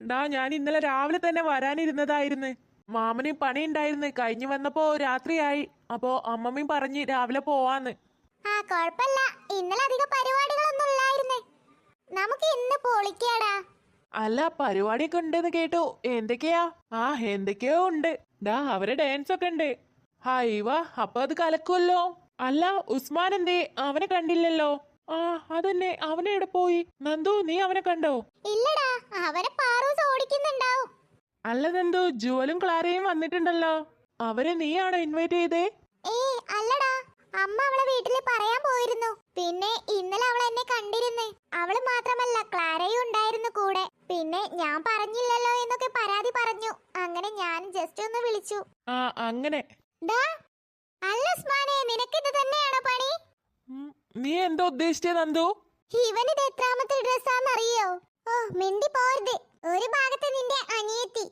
ഡാ ഞാൻ ഇന്നലെ രാവിലെ തന്നെ വരാനിരുന്നതായിരുന്നു. മാമന് പണി ഉണ്ടായിരുന്നു കഴിഞ്ഞു വന്നപ്പോ രാത്രിയായി. അപ്പോ അമ്മമ്മയും പറഞ്ഞ് രാവിലെ പോവാന്ന്. ആ കൊഴപ്പല്ല. ഇന്നലെ അധികം പരിപാടികളൊന്നും ഇല്ലായിരുന്നു. നമുക്ക് ഇന്ന് പൊളിക്കാടാ. അല്ല പരിപാടിയൊക്കെ ഉണ്ടെന്ന് കേട്ടു. എന്തൊക്കെയാ? ആ എന്തൊക്കെയോ ഉണ്ട്. ഡാ അവരെ ഡാൻസ് ഒക്കെ ഉണ്ട്. ഹായ് വാ. അപ്പൊ അത് കലക്കുമല്ലോ അല്ല ഉസ്മാൻ എന്തേ? അവനെ കണ്ടില്ലല്ലോ. ആ അതന്നെ. അവനെ എവിടെ പോയി? നന്ദു നീ അവനെ കണ്ടോ? ഇല്ലടാ. അവനെ പാറൂസ് ഓടിക്കുന്നുണ്ടാവും അല്ലതെന്തോ ജുവലും ക്ലാരയും വന്നിട്ടുണ്ടല്ലോ. അവരെ നീയാണോ ഇൻവൈറ്റ് ചെയ്തേ? ഏ അല്ലടാ. അമ്മ അവളെ വീട്ടിൽ പറയാൻ പോയിരുന്നു. പിന്നെ ഇന്നലെ അവൾ എന്നെ കണ്ടിരുന്നു. അവൾ മാത്രമല്ല ക്ലാരയും ഉണ്ടായിരുന്നു കൂടെ. പിന്നെ ഞാൻ പറഞ്ഞില്ലല്ലോ എന്നൊക്കെ പരാതി പറഞ്ഞു. അങ്ങനെ ഞാൻ ജസ്റ്റ് ഒന്ന് വിളിച്ചു. ആ അങ്ങനെ. ദാ അല്ല നിനക്ക് നിനക്കിത് തന്നെയാണോ പണി? നീ എന്താ ഉദ്ദേശിച്ചേ നന്ദു? ഇവനിത് എത്രാമത്തെ ഡ്രസ്സാന്നറിയോ ഓ മിണ്ടി പോരുത്. ഒരു ഭാഗത്ത് നിന്റെ അനിയത്തി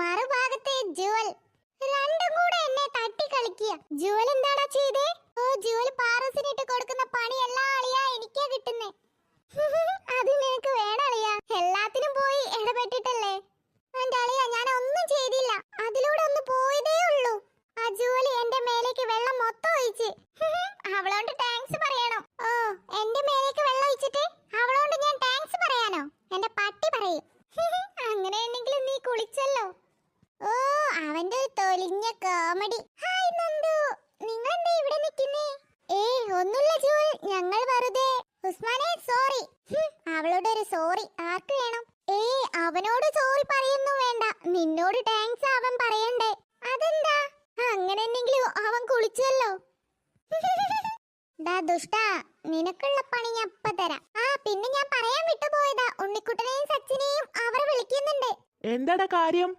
മറുഭാഗത്തെ ജുവൽ. രണ്ടും കൂടെ എന്നെ തട്ടി കളിക്കുക ജുവൽ എന്താടാ ചെയ്തേ? ഓ ജുവൽ പാറസിനിട്ട് കൊടുക്കുന്ന പണി എല്ലാം അളിയാ എനിക്കാ കിട്ടുന്നേ. അത് നിനക്ക് വേണളിയാ എല്ലാത്തിനും പോയി ഇടപെട്ടിട്ടല്ലേ? എന്റെ അളിയാ ഞാൻ ഒന്നും ചെയ്തില്ല. അതിലൂടെ ഒന്ന് പോയതേ ഉള്ളൂ. ആ ജുവൽ എന്റെ മേലേക്ക് വെള്ളം മൊത്തം ഒഴിച്ച്. അവളോണ്ട് താങ്ക്സ് പറയണം. ഓ എന്റെ മേലേക്ക് വെള്ളം ഒഴിച്ചിട്ട് അവളോണ്ട് ഞാൻ താങ്ക്സ് പറയാനോ? എന്റെ പട്ടി പറയും അങ്ങനെയാണെങ്കിൽ നീ കുളിച്ചല്ലോ ഓ അവന്റെ ഒരു കോമഡി ഹായ് നന്ദു. നിങ്ങൾ എന്താ ഇവിടെ നിൽക്കുന്നേ? ഏയ് ഒന്നുമില്ല ജൂൽ ഞങ്ങൾ വെറുതെ. ഉസ്മാനെ സോറി അവളോട് ഒരു സോറി ആർക്ക് വേണം? ഏ അവനോട് സോറി പറയുന്നു വേണ്ട. നിന്നോട് താങ്ക്സ് അവൻ പറയണ്ടേ. അതെന്താ? അങ്ങനെ എന്തെങ്കിലും അവൻ കുളിച്ചല്ലോ. ഡാ ദുഷ്ട നിനക്കുള്ള പണി ഞാൻ ഇപ്പൊ തരാം. ആ പിന്നെ ഞാൻ പറയാൻ വിട്ടുപോയതാ. ഉണ്ണിക്കുട്ടനെയും സച്ചിനെയും അവർ വിളിക്കുന്നുണ്ട്. എന്താടാ കാര്യം?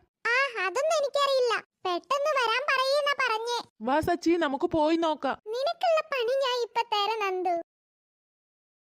അതൊന്നും എനിക്കറിയില്ല. പെട്ടെന്ന് വരാൻ പറയുന്ന പറഞ്ഞേ. വാ സച്ചി നമുക്ക് പോയി നോക്കാം. നിനക്കുള്ള പണി ഞാൻ ഇപ്പൊ തരാം നന്ദു.